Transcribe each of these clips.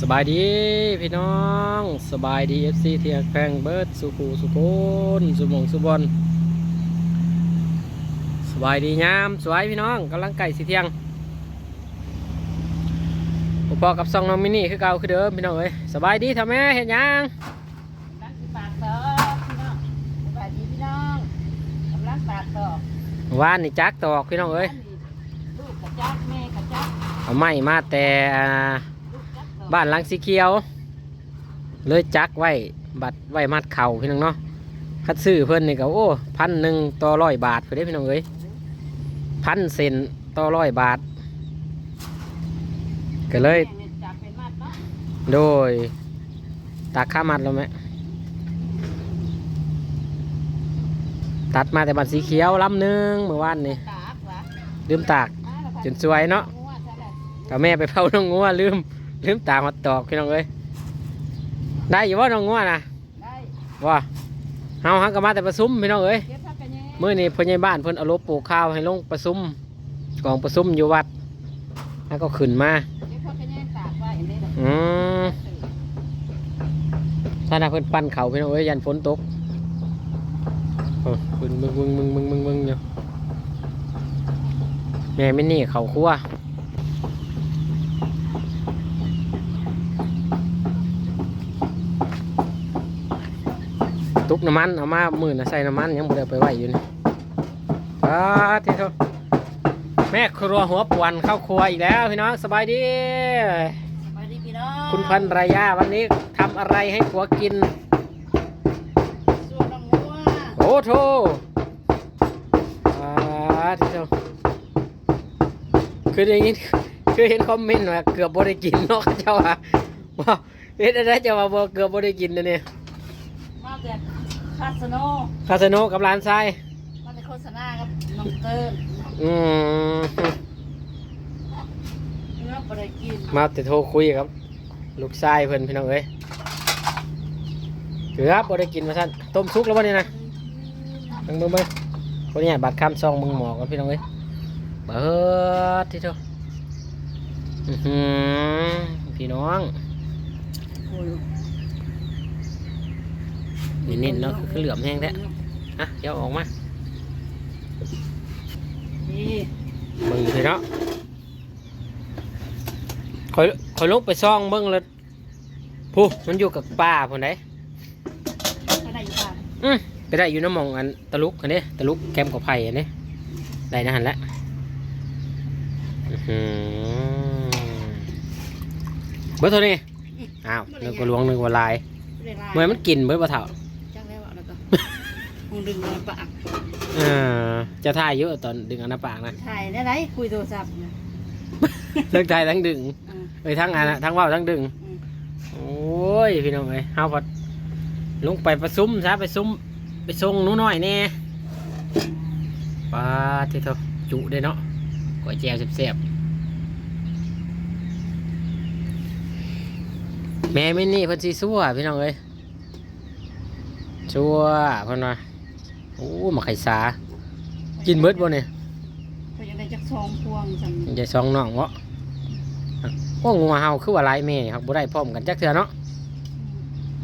สบายดีพี่น้องสบายดีเอฟซีเทียแพงเบิร์ดสุขูสุโคนสุหมงสุบอลสบายดียามสวยพี่น้องกำลังไก่สีเทียงอุปอกับซองน้องมินี่คือเก่าคือเดิมพี่น้องเอ้ยสบายดีทำแม่เห็นยังนักสิปากต่อพี่น้องสบายดีพี่น้องกำลังปากต่อวานนี่จักตอกพี่น้องเอ้ยลูกกระจักแม่กระจักเอาไม้มาแต่อ่าลูกจักต่อ บ้านหลังสีเขียว เลยจักไว้บัตรไว้มัดเข่าพี่น้องเนาะคัดซื้อเพื่อนนี่ก็โอ้พันหนึ่งต่อร้อยบาทไปได้พี่น้องเอ้ยพันเซนต่อร้อยบาท ก็เลยแม่นี่จับเป็นมัดเนาะโดยตักค่ามัดแล้วไหมตัดมาแต่บัตรสีเขียวลำหนึ่งเมื่อวานนี่ตากวะลืมตากอ่าแล้วก็จนสวยเนาะงัวซะแล้วแต่แม่ไปเผาน้องงัวลืม ลืมตากมาตอกพี่น้องเอ้ยได้อยู่ว่าน้องงัวนะได้ว่าเฮาฮักก็มาแต่ประซุมพี่น้องเอ้ยเก็บผักกระแยงมื้อนี้พ่อใหญ่บ้านเพิ่นเอารถปลูกข้าวให้ลงประซุมกองประซุมอยู่วัด แล้วก็ขึ้นมาเก็บผักกระแยงตากไว้นี่แหละอืมถ้าน่ะเพิ่นปั่นเขาพี่น้องเอ้ยยันฝนตกโอ้มึงมึงมึงมึงมึงมึงมึงอยู่แม่ไม่นี่เขาครัว ตุกน้ำมันเอามามื่นนะใส่น้ำมันยังบ่ได้เอาไปไว้อยู่นี่ป้าดที่โทแม่ครัวหัวป่วนเข้าครัวอีกแล้วพี่น้องสบายดีสบายดีพี่น้องคุณพันรายาวันนี้ทำอะไรให้ผัวกินส่วนน้องงัวโอ้โถอ่าที่เจ้าคืออย่างนี้คือเห็นคอมเมนต์ว่าเกือบบ่ได้กินเนาะเจ้าว่าว่าเฮ็ดอะไรเจ้าว่าบ่เกือบบ่ได้กินนะเนี่ยมาแต่ คาสโนคาสโนกับร้านทรายมาแต่โฆษณากับน้องเติ้ลอืมเนื้อบ่ได้กินมาแต่โทรคุยครับ ลูกชายเพิ่นพี่น้องเอ้ยเกือบบ่ได้กินมาซั่นต้มซุกแล้วบ่เนี่ยนะเบิ่งเบิ่งเบิ่งคนนี้บัตรคำซองมึงหมอกันพี่น้องเอ้ยเบิดที่เจ้าอื้อหือพี่น้อง โอ้ยนิดๆเนาะคือเหลือมแห้งแท้อะเดี๋ยวออกมานี่เบิ่งพี่เนาะคอยคอยลงไปซ่องเบิ่งแล้วผู้มันอยู่กับป้าพุ่นไดก็ได้อยู่บ้านอืมไปได้อยู่น้ำหมองอันตะลุกอันนี้ตะลุกแคมกับไผ่อันนี้ได้นะหันละอื้อหือเบิดเท่านี้อ้าวนึกว่าหลวงนึกว่าลายเรียกเมื่อมันกินเบิดปะเถ่า จังแล้วอะแล้วก็ คงดึงเงินปากเออจะท่าเยอะตอนดึงอันหน้าปากนะถ่ายได้ไรคุยโทรศัพท์นะเลิกใจทั้งดึงอืมเอ้ยทั้งอันนะทั้งว่าวทั้งดึง อืมโอ้ยพี่น้องเอ้ยเฮาพอลงไปประซุมซะไปซุมไปส่งหนูน้อยแน่ปลาที่เท่าจุได้เนาะก๋วยแจวเสียบๆแม่ไม่นี่เพิ่นสิซั่วพี่น้องเอ้ยชั่วเพิ่นว่า โอ้มาไข่สา กินเบิดบ่เนี่ยก็ยังได้จักซองพวงจังยายซองน้องวะโอ้งัวเฮาคือว่าหลายแม่ครับบ่ได้พร้อมกันจักเทื่อเนาะ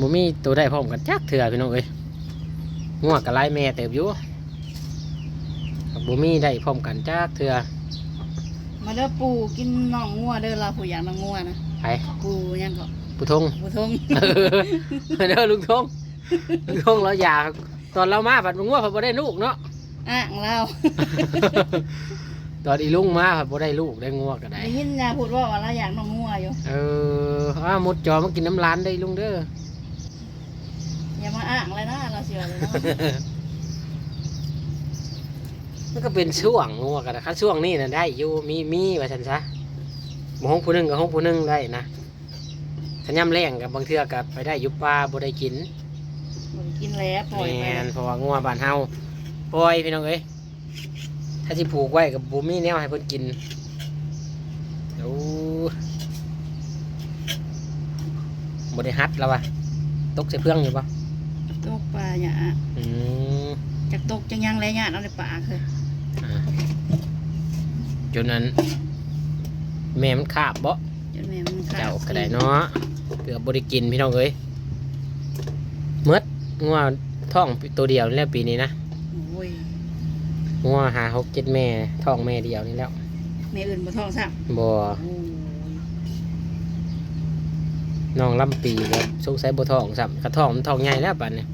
บ่มีตัวได้พร้อมกันจักเทื่อพี่น้องเอ้ยงัวกับหลายแม่เติบอยู่ครับบ่มีได้พร้อมกันจักเทื่อมาเด้อปูกินน่องงัวเด้อเราผู้อยากน่องงัวนะไปปูยังก็ผู้ทงปูทงเออเด้อลุงทงลุงทงเราอยาก ตอนเรามาผัดงัวผัดบ่ได้ลูกเนาะ อ่างเราตอนอีลุงมาผัดบ่ได้ลูกได้งัวก็ได้ ได้ยินยาพูดว่าว่าเราอยากน่องงัวอยู่ เอออ้าวมุดจอมากินน้ำร้านได้ลุงเด้อ อย่ามาอ่างเลยนะเราเชื่อเลยเนาะมันก็เป็นช่วงงัวกันนะครับช่วงนี้นะได้อยู่มีมีว่าฉันซะหมห้องผู้หนึงกับห้องผู้หนึงได้นะขันย่ำแรงกับบางเทื่อกับไปได้อยุบปลาบ่ได้กิน บ่ได้กินแล้วปล่อยไปแม่นเพราะว่างัวบ้านเฮาปล่อยพี่น้องเอ้ยถ้าที่ผูกไว้กับบุมีแนวให้เพิ่นกินโอ้บ่ได้ฮัดแล้ววะตกใส่เพื่องอยู่ปะตกปลาหยาอืมจากตกจังยังแล้วหยาเอาในปากคืออ่าจนนั้น แม่มันขาบบ่จจนแม่มันขาดเจ้าก็ได้เนาะเกือบบริกินพี่น้องเอ้ยเมด งัวท้องตัวเดียวนี่แหละปีนี้นะโอ้ยงัวหาหกเจ็ดแม่ท้องแม่เดียวนี่แล้วแม่อื่นบ่ท้องซ้ำบ่โอ้ยน้องลำปีก็สงสัยบ่ท้องซ้ำกระท้องมันท้องใหญ่แล้วปัดนี้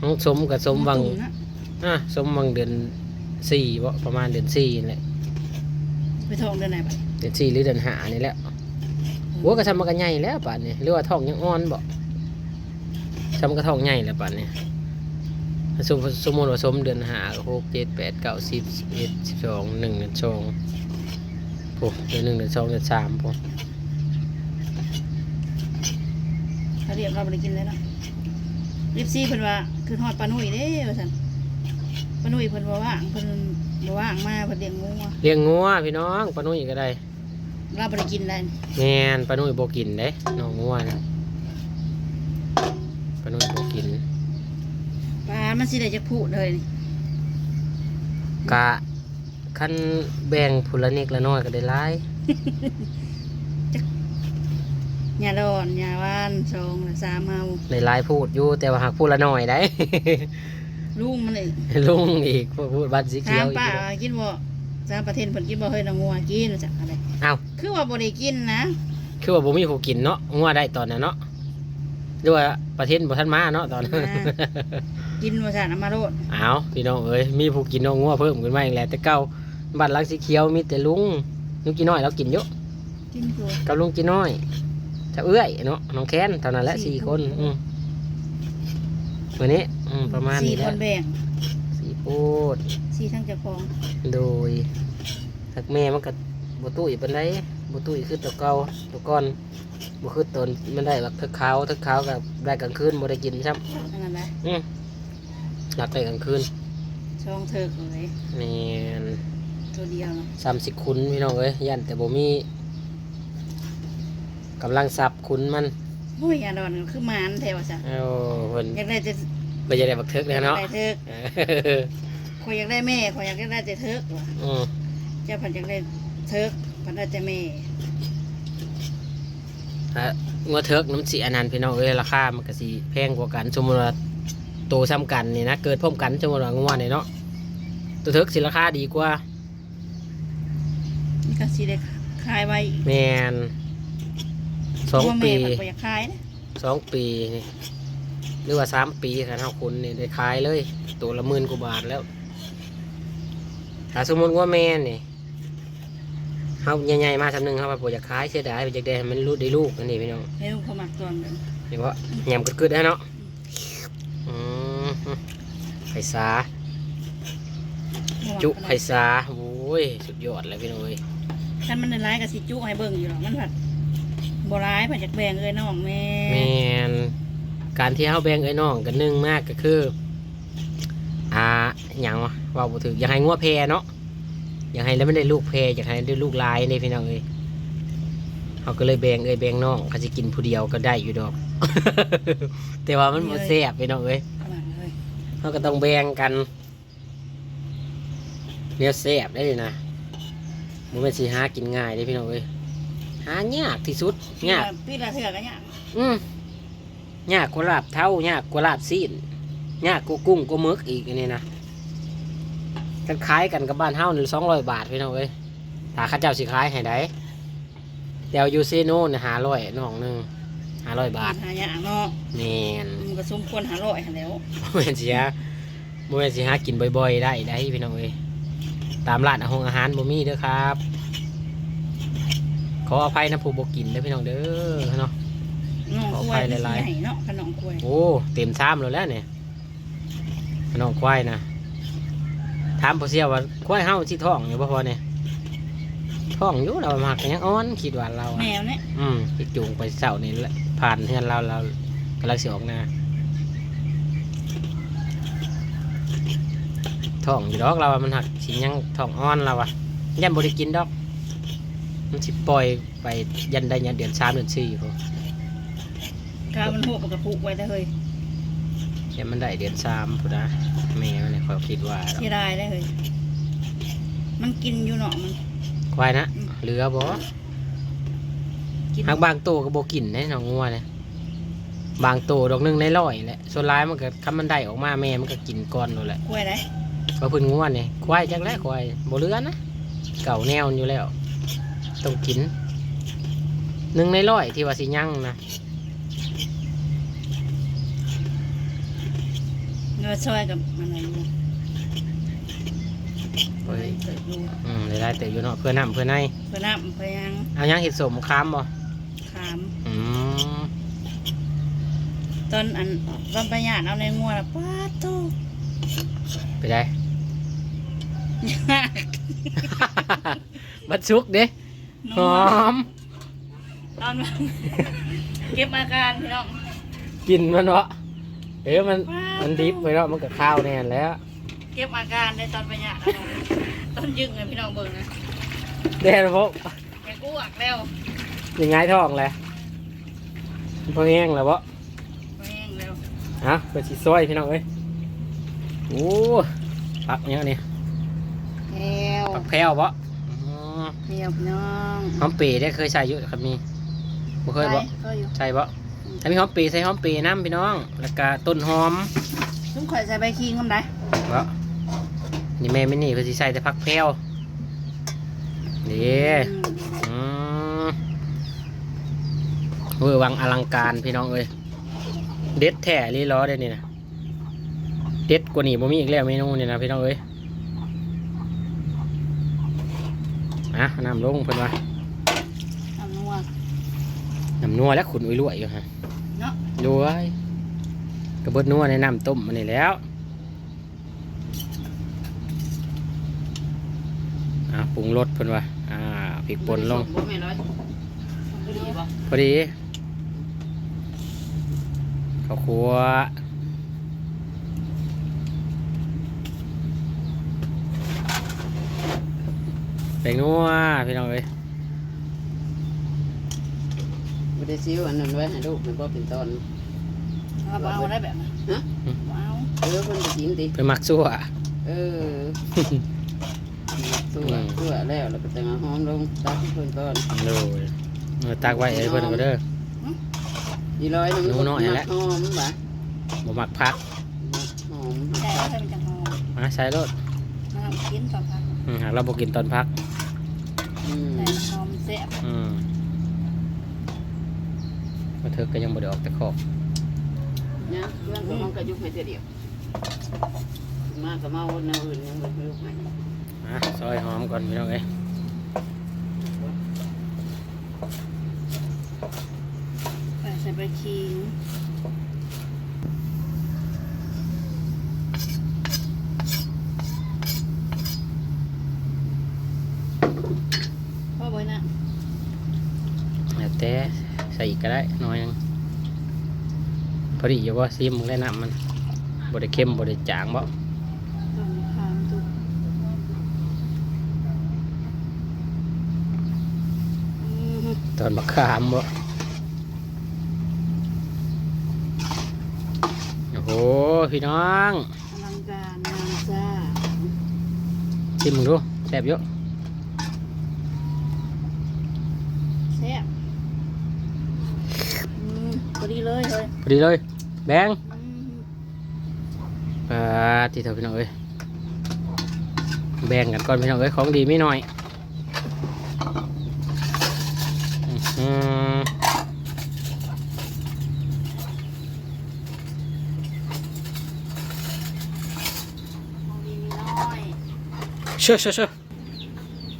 น้องสมกับสมวัง ตุ่นะอะสมวังเดือนสี่บ่ประมาณเดือนสี่นี่แหละไปท้องเดือนไหนบัดเดือนสี่หรือเดือนห้านี่แหละหัวก็ทำมันก็ใหญ่แล้วปัดนี้หรือว่าท้องยังอ่อนบ่ ทำก็ท้องใหญ่แล้วปัดนี้สมสมมติว่าสมเดือนห้าก็หกเจ็ดแปดเก้าสิบสิบเอ็ดสิบสองหนึ่งเดือนสองโอ้เดือนหนึ่งเดือนสองเดือนสามพอเขาเรียกเราบ่ได้กินเลยเนาะรีบซี่เพิ่นว่าคือฮอดปลานุ่ยเด้ว่าซั่นปลานุ่ยเพิ่นบ่ว่างเพิ่นบ่ว่างมาเพิ่นเลี้ยงงูอะเลี้ยงงัวพี่น้องปลานุ่ยก็ได้เราบ่ได้กินได้แมนปลานุ่ยบ่กินเด้น้องงัวนะ ปลานุ่ยบ่กินปลามันสิได้จักพูดเลยนี่กะคันแบ่งผู้ละนิดละน้อยก็ได้หลายหญ้าดอนหญ้าหวานสองและสามเฮาได้หลายพูดอยู่แต่ว่าหักผู้ละน้อยได้ ลุงมันเองลุงอีกพูดบัตรสีถาเขียมวอีกป้าว่ากินบ่สามประเทศเพิ่นกินบ่เฮ้ยน้องงัวกินว่าจักอะไรเอ้า คือว่าบ่ได้กินนะ คือว่าบ่มีผู้กินเนาะงัวได้ตอนนั้นเนาะ หรือว่าประเทศบ่ทันมาเนาะตอนนั้น กินว่าซั่นเอามาโลดเอาพี่น้องเอ้ยมีผู้กินน้องงัวเพิ่มขึ้นมาอีกแล้วแต่เก่าบัตรหลังสีเขียวมีแต่ลุงลุงกินน้อยแล้วกินเยอะกินตัว กับลุงกินน้อยเจะเอื้อยเนาะน้องแค้นเท่านั้นแหละสี่สี่คคน น อืมวันนี้อืมประมาณสี่นี้แหคละนแบ่งสี่ปูด สี่ทั้งเจ้าของโดยทักแม่มันก็บตุ้ยเป็นไรบตุ้ยคือตัวเก่าตัวก้อน บ่คือตนมันได้แบบทึกขาวทึกขาวกับได้กลางคืนบ่ได้กินซ้อันนั้นแหละำอืมหลับได้กลางคืนช่องเถิกเลยแม่นตัวเดียวเนาะสามสิบคุณพี่น้องเอ้ยยันแต่บ่มีกำลังสับคุณมันโอ้ยหญ้าดอนคือหมานแท้ว่าซั่นเอาเพิ่นอยากได้จะไปจะได้บักเทิกเลยเนาะได้เถิกเออข่อยอยากได้แม่ข่อยอยากได้แต่เถิกว่ะอืมเจ้าเพันอยากได้เถิกเพันได้แต่แม่ถ้า งัวเทิกน้ำสีอันนั้นพี่น้องเอ้ยราคามันก็สิแพงกว่ากันสมมติว่าโตซ้ำกันนี่นะเกิดพร้อมกันสมมติว่างัวเนี่ยเนาะตัวเทิกสิราคาดีกว่านี่ก็สิได้ขายไว้แมนสองเพราะว่าปีแม่เพิ่นบ่อยากขายนะสองปีนี่หรือว่าสามปีค่ะเท่าคุณนี่ได้ขายเลย ตัวละหมื่นกว่าบาทแล้วถ้าสมมติว่าแม่นี่ เขาใหญ่ๆมาทำหนึ่งเขาว่าปอยากขายเสียดายไปจากได้ให้มันรู้ได้ลูกอันนี้พี่น้องให้ลูกเขามักตอนนั้นเห็นว่าแยมกึดๆได้เนาะอืมไข่สาจุไข่สาโอ้ยสุดยอดเลยพี่น้องเอ้ยคันมันร้ายก็สิจุให้เบิ่งอยู่หรอกมันผัดบ่ร้ายผัดจากแบ่งเอ้ยน้องแม่แมนการที่เขาแบ่งไอ้น้องกันหนึ่งมากก็คือ อ่าอย่างวะเว่าบ่ถึงอยากให้งัวแพรเนาะ อยากให้แล้วไม่ได้ลูกแพรอยากให้ได้ลูกลายนี่พี่น้องเอ้ยเขาก็เลยแบ่งเอ้ยแบ่งน้องเขาจะกินผู้เดียวก็ได้อยู่ดอก แต่ว่ามันบ่แซ่บพี่น้องเอ้ยเอามาเลยเขาก็ต้องแบ่งกันเนี่ยแซ่บได้เลยนะมันเป็นสีหากินง่ายเลยพี่น้องเอ้ยหายากที่สุดยากพี่ละเถื่อกันเนี่ยอืมยากกว่าลาบเท่ายากกว่าลาบซีนยากกว่ากุ้งกว่าหมึกอีกอันนี้นะ กันขายกันกับบ้านเฮาหนึ่งสองร้อยบาทพี่น้องเอ้ยถ้าเข้าเจ้าสิขายให้ได้เดี๋ยวอยูเซโน่เนี่ยหาร้อยน้องหนึ่งหาร้อยบาทหายากเนาะแมนมันก็สมควรหาร้อยหั้นแหล้วโมเมนสิฮะโมเมนสิฮะกินบ่อยๆ ได้ได้พี่น้องเอ้ยตามร้านอาหารอาหารบ่มีเด้อครับ ขออภัยนะผู้บ่กินเด้อพี่น้องเด้อเนาะน้องขอควาไปยมันหสิลายๆใหญ่เนาะขนมกล้วยโอ้เต็มซ้ำแล้วแหล้วเนี่ยน้องควายนะ ถามพ่อเสียว่าควายเฮาที่ท้องอยู่บ่พอเนี่ยท้องอยู่เรามักยังอ่อนคิดว่าเราแมอะวเนี่ยอืมที่จูงไปเสานี่แหละผ่านเฮือนเราเรากำลังสิออกหน้าท้องอยู่ดอกเราอะมันหักสิยังท้องอ่อนเราอะยันบ่ได้กินดอก มันสิปล่อยไปยันได้ยันเดือนสามเดือนสี่พอกามันหัวปกกระปุกไว้ได้อเฮ้ยยันมันได้เดือนสามพุนะ แม่มันเนี่ยเขาคิดว่าเสียดายได้อเฮ้ยมันกินอยู่เนาะมัน ควายนะเหลือบ่กินหากบางตัวก็บ่กินได้น้องงัวเนี่ยบางตัวดอกหนึงในร้อยแหละส่วนร้ายมันก็คำมันได้ออกมาแม่มันก็กินก่อนโลดแหละกล้วยไหนก็เพิ่นงัวนี่ควายจักแล้วควายบ่เหลือนะเก่าแนวอยู่แล้ว ต้องกินหนึ่งในร้อยที่ว่าสิยั่งนะ เนื้อซอยกับอะไรอยู่โอ้ย เปิดดูอืมได้ๆเตะอยู่เนาะเพื่อนน้ำเพื่อนในเพื่อน้ำเพื่อยังเอายังเห็ดสมค้ามบ่ขาม อืมตอนอันตอนประหยัดเอาในงัวละป้าดโตไปได้บัดซุกเด้หอม ตอนมัน เก็บอาการพี่น้องกินมันเนาะ เอ้ยมันมันดิบไปเนาะมันก็ข้าวแน่นแล้ว เก็บอาการในตอนประหยัดเอาตอนยึงเลยพี่น้องเบิ่งนะแน่นพวกแกกู้อักแล้วยังไงท้องแหละมันพอแห้งแล้วบ่แม่งแล้วฮะเปิดสีซอยพี่น้องเอ้ยโอ้ผักเนี้ยนี่แก้วผักแพรวบ่อ๋อแก้วพี่น้องหอมปีได้เคยใส่อยู่ครับมีบ่เคยบ่เคยอยู่ใช่บ่ ถ้ามีหอมปีใส่หอมปีน้ำพี่น้อง แล้วก็ต้นหอมซุ้มข่อยใส่ใบขิงกันไหนบ่นี่แม่ไม่นี่เพื่อสิใส่แต่ผักแพรวนี่อืมเวอร์วังอลังการพี่น้องเอ้ยเด็ดแท้ลีล้อเด้นี่นะเด็ดกว่านี้บ่มีอีกแล้วเมนูนี่นะพี่น้องเอ้ยอะน้ำลงเพิ่นว่าทำนัวน้ำนัวแล้วขุนอุ้ยรวยอยู่ฮะ เนาะรวยกระเบิดนัวในน้ำต้มมันนี่แล้วอะปรุงรสเพิ่นว่าอ่าพริกป่นลงบ่แม่นร้อยบ่ดีบ่พอดีข้าวคั่วเป็นนัวพี่น้องเอ้ย ได้ซิ้วอันนั้นไว้ให้ลูกมันบ่เป็นตอน เอาบ่เอาได้แบบนั้นฮะ บ่เอาเออคนจะกินติเป็นมักซั่ว เออตัวตัวแล้วแล้วก็จะมาหอมลงตักให้เพิ่นก่อนเลยเออตักไว้ไอ้เพิ่นก็เด้อ อีร้อยนึงหนูน้อยแล้ว หอมบ่ะบ่มักพักหอมใช่ให้มันจังหอมมาใส่รถน้ำกินต่อพักอืมหากเราบ่กินตอนพัก อืมแซ่บ อืมมา เธอก็ยังบ่ได้ออกแต่ขอบเนี่ยเพื่อนของน้องก็ยุกให้เทื่อเดียวมาก็เมาแนวอื่นยังบ่ยุกให้มาซอยหอมก่อนพี่น้องเอ้ยใส่ใบขิงพ่อบ่อยนะ แล้วแต่ใส่อีกก็ได้น้อยหนึงพอดีอยู่ว่าซิมมึงได้น้ำมันบ่ได้เค็มบ่ได้จางบ่ต้นขามตุกอืมตอนมะขามบ่โอ้โห พี่น้องอลังการงานจ้าชิมมึงดูแซ่บเยอะ แซ่บอืมพอดีเลยเฮ้ย พอ ดีเลย แบงอืมอ่าที่เถอะพี่น้องเอ้ยแบ่งกันก่อนพี่น้องเอ้ยของดีไม่น้อยอื้อหือของดีมีน้อยเชื่อเชื่อเชื่อ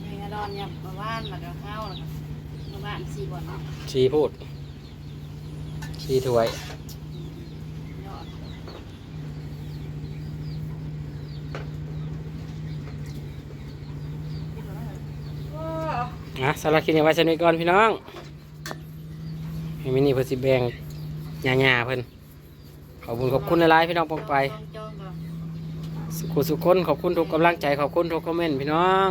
มีกระดอนยับมาบ้านมากับข้าวแล้วก็มาบ้านสี่บ่อนเนาะ ชีพูด ชีถ้วย ยอด อะ สารับคลิปนี้ไว้ชนิดก่อนพี่น้องให้มินี่เพื่อสิแบ่งหญ้าๆเพิ่นขอบคุณขอบคุณหลายๆพี่น้องปองไปจองจองก่อนสุขสุขคนขอบคุณทุกกำลังใจขอบคุณทุกคอมเมนต์พี่น้อง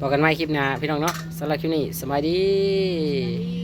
บอกกันไม่คลิปหน้าพี่น้องเนาะสารคลิปนี้สบายดี